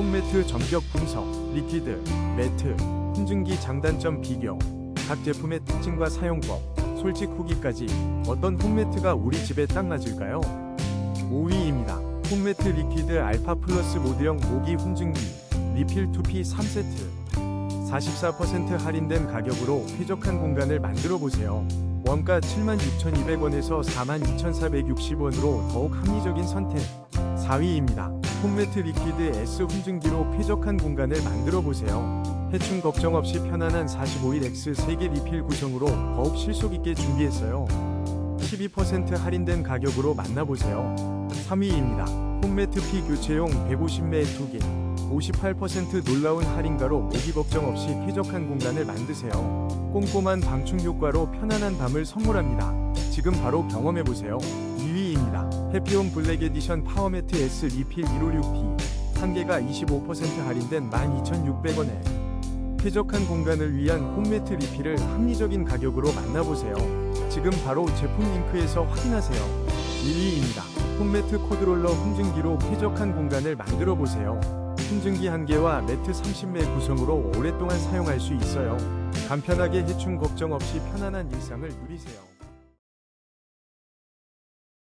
홈매트 전격 분석, 리퀴드, 매트, 힘증기 장단점 비교, 각 제품의 특징과 사용법, 솔직 후기까지 어떤 홈매트가 우리 집에 딱 맞을까요? 5위입니다. 홈매트 리퀴드 알파 플러스 모드형 모기 훈증기 리필 투피 3세트 44% 할인된 가격으로 쾌적한 공간을 만들어 보세요. 원가 76,200원에서 42,460원으로 더욱 합리적인 선택. 4위입니다. 홈매트 리퀴드 S 훈증기로 쾌적한 공간을 만들어 보세요. 해충 걱정 없이 편안한 45일 X 3개 리필 구성으로 더욱 실속 있게 준비했어요. 12% 할인된 가격으로 만나보세요. 3위입니다. 홈매트 피 교체용 150매 2개. 58% 놀라운 할인가로 모기 걱정 없이 쾌적한 공간을 만드세요. 꼼꼼한 방충 효과로 편안한 밤을 선물합니다. 지금 바로 경험해보세요. 2위입니다. 해피홈 블랙 에디션 파워매트 S 리필 156P. 한 개가 25% 할인된 12,600원에 쾌적한 공간을 위한 홈매트 리필을 합리적인 가격으로 만나보세요. 지금 바로 제품 링크에서 확인하세요. 1위입니다. 홈매트 코드롤러 훈증기로 쾌적한 공간을 만들어 보세요. 훈증기 한 개와 매트 30매 구성으로 오랫동안 사용할 수 있어요. 간편하게 해충 걱정 없이 편안한 일상을 누리세요.